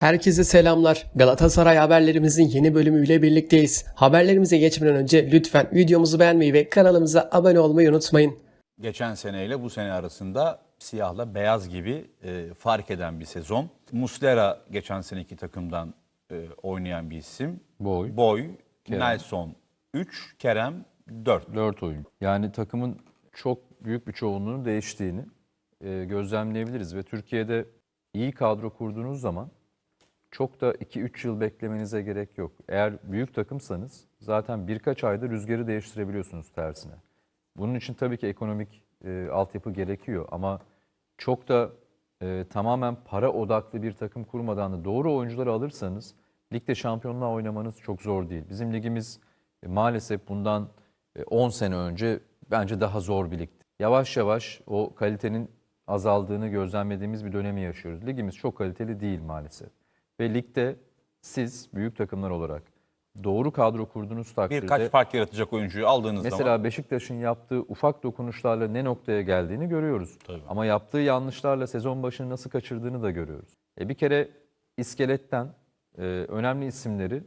Herkese selamlar. Galatasaray haberlerimizin yeni bölümüyle birlikteyiz. Haberlerimize geçmeden önce lütfen videomuzu beğenmeyi ve kanalımıza abone olmayı unutmayın. geçen seneyle bu sene arasında siyahla beyaz gibi e, fark eden bir sezon. Muslera geçen seneki takımdan e, oynayan bir isim. Boy. Boy, Nelson 3, Kerem 4. 4 oyun. Yani takımın çok büyük bir çoğunluğunun değiştiğini e, gözlemleyebiliriz ve Türkiye'de iyi kadro kurduğunuz zaman çok da 2-3 yıl beklemenize gerek yok. Eğer büyük takımsanız zaten birkaç ayda rüzgarı değiştirebiliyorsunuz tersine. Bunun için tabii ki ekonomik e, altyapı gerekiyor ama çok da e, tamamen para odaklı bir takım kurmadan da doğru oyuncuları alırsanız ligde şampiyonluğa oynamanız çok zor değil. Bizim ligimiz e, maalesef bundan e, 10 sene önce bence daha zor bir ligdi. Yavaş yavaş o kalitenin azaldığını gözlemlediğimiz bir dönemi yaşıyoruz. Ligimiz çok kaliteli değil maalesef. Ve ligde siz büyük takımlar olarak doğru kadro kurduğunuz takdirde Birkaç fark yaratacak oyuncuyu aldığınız Mesela zaman Beşiktaş'ın yaptığı ufak dokunuşlarla ne noktaya geldiğini görüyoruz. Tabii. Ama yaptığı yanlışlarla sezon başını nasıl kaçırdığını da görüyoruz. E bir kere iskeletten e, önemli isimleri,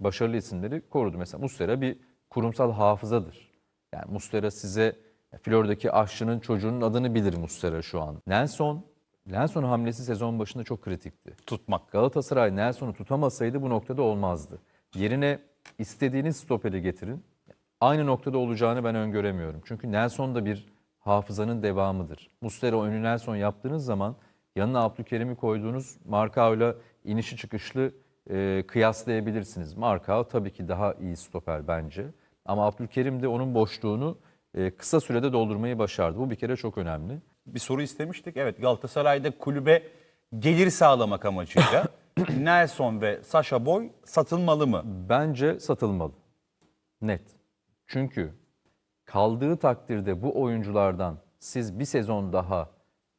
başarılı isimleri korudu. Mesela Muslera bir kurumsal hafızadır. Yani Muslera size Florida'daki aşçının çocuğunun adını bilir Muslera şu an. Nelson, Nelson hamlesi sezon başında çok kritikti. tutmak. Galatasaray Nelson'u tutamasaydı bu noktada olmazdı. Yerine istediğiniz stoperi getirin. Aynı noktada olacağını ben öngöremiyorum. Çünkü Nelson da bir hafızanın devamıdır. Muslera önü Nelson yaptığınız zaman yanına Abdülkerim'i koyduğunuz Markao'yla inişi çıkışlı e, kıyaslayabilirsiniz. Markao tabii ki daha iyi stoper bence. Ama Abdülkerim de onun boşluğunu e, kısa sürede doldurmayı başardı. Bu bir kere çok önemli. Bir soru istemiştik. Evet Galatasaray'da kulübe gelir sağlamak amacıyla Nelson ve Sasha Boy satılmalı mı? Bence satılmalı. Net. Çünkü kaldığı takdirde bu oyunculardan siz bir sezon daha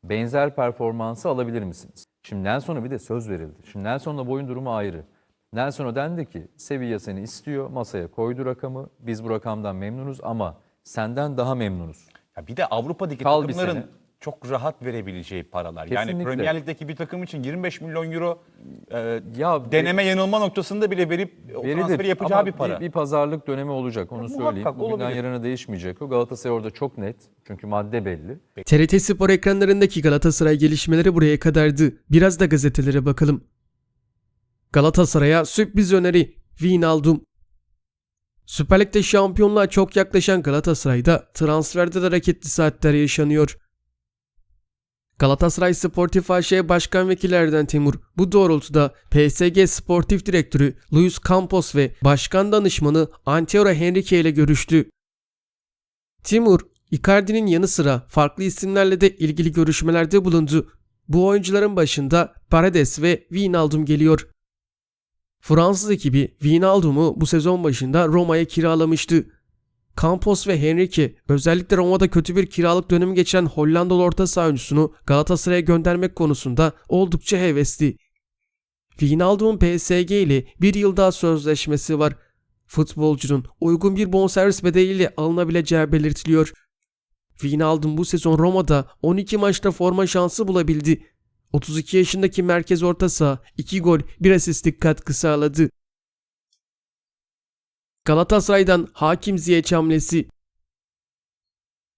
benzer performansı alabilir misiniz? Şimdi Nelson'a bir de söz verildi. Şimdi Nelson'la boyun durumu ayrı. Nelson'a dendi ki Sevilla seni istiyor, masaya koydu rakamı. Biz bu rakamdan memnunuz ama senden daha memnunuz. Ya bir de Avrupa'daki Kal takımların. Çok rahat verebileceği paralar. Yani Kesinlikle. Premier Lig'deki bir takım için 25 milyon euro e, Ya deneme yanılma noktasında bile verip o transferi yapacağı ama bir para. Bir, pazarlık dönemi olacak onu muhakkak söyleyeyim. Bugünden olabilir. yarına değişmeyecek. O Galatasaray orada çok net. Çünkü madde belli. TRT Spor ekranlarındaki Galatasaray gelişmeleri buraya kadardı. Biraz da gazetelere bakalım. Galatasaray'a sürpriz öneri Wijnaldum. Süper Lig'de şampiyonluğa çok yaklaşan Galatasaray'da transferde de hareketli saatler yaşanıyor. Galatasaray Sportif AŞ Başkan Vekillerden Timur bu doğrultuda PSG Sportif Direktörü Luis Campos ve Başkan Danışmanı Antero Henrique ile görüştü. Timur, Icardi'nin yanı sıra farklı isimlerle de ilgili görüşmelerde bulundu. Bu oyuncuların başında Paredes ve Wijnaldum geliyor. Fransız ekibi Wijnaldum'u bu sezon başında Roma'ya kiralamıştı. Campos ve Henrique özellikle Roma'da kötü bir kiralık dönemi geçen Hollandalı orta saha oyuncusunu Galatasaray'a göndermek konusunda oldukça hevesli. Wijnaldum'un PSG ile bir yıl daha sözleşmesi var. Futbolcunun uygun bir bonservis bedeliyle alınabileceği belirtiliyor. Wijnaldum bu sezon Roma'da 12 maçta forma şansı bulabildi. 32 yaşındaki merkez orta saha 2 gol 1 asistlik katkı sağladı. Galatasaray'dan Hakim Ziyech hamlesi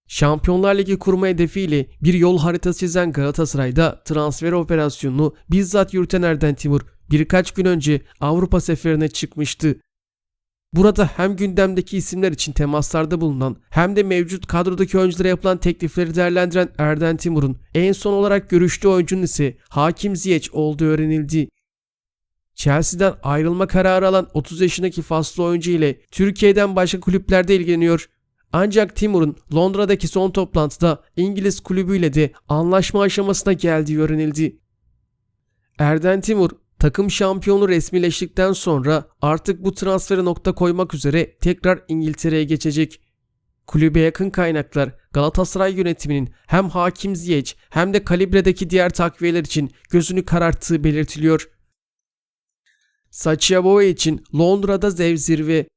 Şampiyonlar Ligi kurma hedefiyle bir yol haritası çizen Galatasaray'da transfer operasyonunu bizzat yürüten Erden Timur birkaç gün önce Avrupa seferine çıkmıştı. Burada hem gündemdeki isimler için temaslarda bulunan hem de mevcut kadrodaki oyunculara yapılan teklifleri değerlendiren Erden Timur'un en son olarak görüştüğü oyuncunun ise Hakim Ziyech olduğu öğrenildi. Chelsea'den ayrılma kararı alan 30 yaşındaki faslı oyuncu ile Türkiye'den başka kulüplerde ilgileniyor. Ancak Timur'un Londra'daki son toplantıda İngiliz kulübüyle de anlaşma aşamasına geldiği öğrenildi. Erden Timur takım şampiyonu resmileştikten sonra artık bu transfere nokta koymak üzere tekrar İngiltere'ye geçecek. Kulübe yakın kaynaklar Galatasaray yönetiminin hem Hakim Ziyech hem de kalibredeki diğer takviyeler için gözünü kararttığı belirtiliyor. Sacha Boey için Londra'da zev zirve.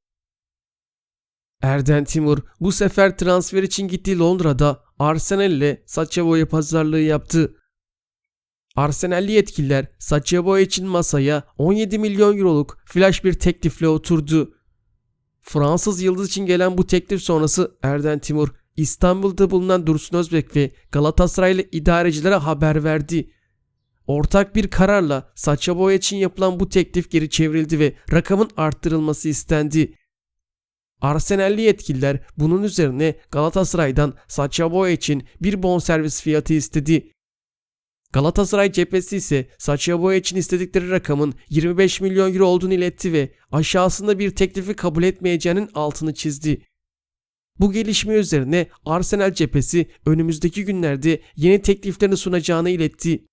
Erden Timur bu sefer transfer için gittiği Londra'da Arsenal ile Sacha Boey pazarlığı yaptı. Arsenalli yetkililer Sacha Boey için masaya 17 milyon euroluk flash bir teklifle oturdu. Fransız yıldız için gelen bu teklif sonrası Erden Timur İstanbul'da bulunan Dursun Özbek ve Galatasaraylı idarecilere haber verdi. Ortak bir kararla Sacha Boey için yapılan bu teklif geri çevrildi ve rakamın arttırılması istendi. Arsenalli yetkililer bunun üzerine Galatasaray'dan Sacha Boey için bir bonservis fiyatı istedi. Galatasaray cephesi ise Sacha Boey için istedikleri rakamın 25 milyon euro olduğunu iletti ve aşağısında bir teklifi kabul etmeyeceğinin altını çizdi. Bu gelişme üzerine Arsenal cephesi önümüzdeki günlerde yeni tekliflerini sunacağını iletti.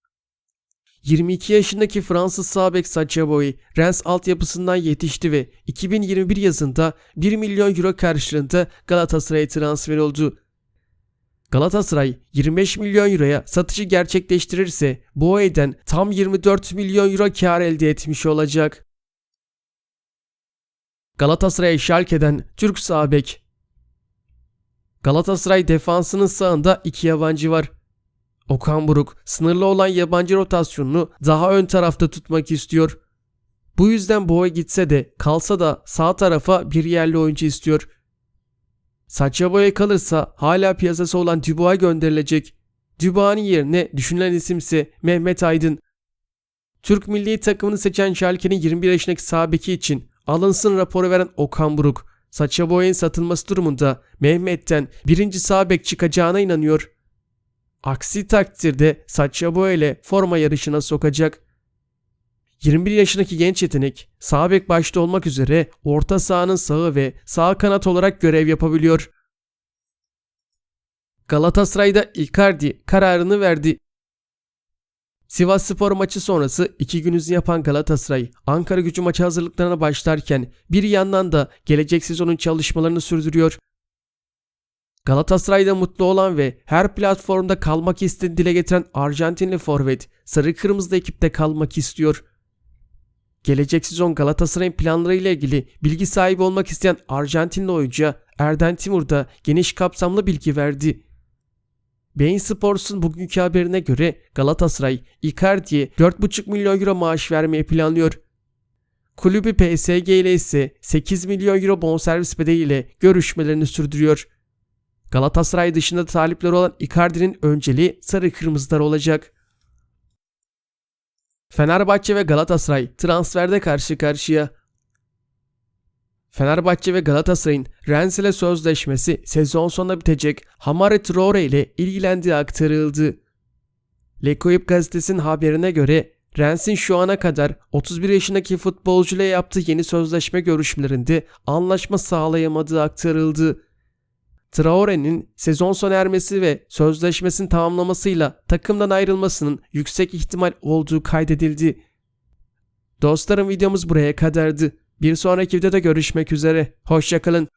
22 yaşındaki Fransız sağ bek Sacha Boey, Rennes altyapısından yetişti ve 2021 yazında 1 milyon euro karşılığında Galatasaray'a transfer oldu. Galatasaray 25 milyon euroya satışı gerçekleştirirse Boey'den tam 24 milyon euro kar elde etmiş olacak. Galatasaray Schalke'den Türk sağ bek Galatasaray defansının sağında iki yabancı var. Okan Buruk sınırlı olan yabancı rotasyonunu daha ön tarafta tutmak istiyor. Bu yüzden Boğa gitse de kalsa da sağ tarafa bir yerli oyuncu istiyor. Sacha Boey kalırsa hala piyasası olan Dubois'a gönderilecek. Dubois'ın yerine düşünülen isimse Mehmet Aydın. Türk milli takımını seçen Schalke'nin 21 yaşındaki sağ beki için alınsın raporu veren Okan Buruk, Sacha Boey'in satılması durumunda Mehmet'ten birinci sağ bek çıkacağına inanıyor. Aksi takdirde Sacha Boey ile forma yarışına sokacak. 21 yaşındaki genç yetenek sağ bek başta olmak üzere orta sahanın sağı ve sağ kanat olarak görev yapabiliyor. Galatasaray'da Icardi kararını verdi. Sivas Spor maçı sonrası iki gün izin yapan Galatasaray, Ankara gücü maçı hazırlıklarına başlarken bir yandan da gelecek sezonun çalışmalarını sürdürüyor. Galatasaray'da mutlu olan ve her platformda kalmak istediğini dile getiren Arjantinli forvet, sarı kırmızı ekipte kalmak istiyor. Gelecek sezon Galatasaray'ın planlarıyla ilgili bilgi sahibi olmak isteyen Arjantinli oyuncuya Erden Timur da geniş kapsamlı bilgi verdi. Bein Sports'un bugünkü haberine göre Galatasaray Icardi'ye 4,5 milyon euro maaş vermeyi planlıyor. Kulübü PSG ile ise 8 milyon euro bonservis bedeliyle görüşmelerini sürdürüyor. Galatasaray dışında talipleri olan Icardi'nin önceliği sarı kırmızılar olacak. Fenerbahçe ve Galatasaray transferde karşı karşıya. Fenerbahçe ve Galatasaray'ın Rennes ile sözleşmesi sezon sonunda bitecek Hamare Traore ile ilgilendiği aktarıldı. L'Equipe gazetesinin haberine göre Rennes'in şu ana kadar 31 yaşındaki futbolcuyla yaptığı yeni sözleşme görüşmelerinde anlaşma sağlayamadığı aktarıldı. Traore'nin sezon sona ermesi ve sözleşmesini tamamlamasıyla takımdan ayrılmasının yüksek ihtimal olduğu kaydedildi. Dostlarım videomuz buraya kadardı. Bir sonraki videoda görüşmek üzere. Hoşçakalın.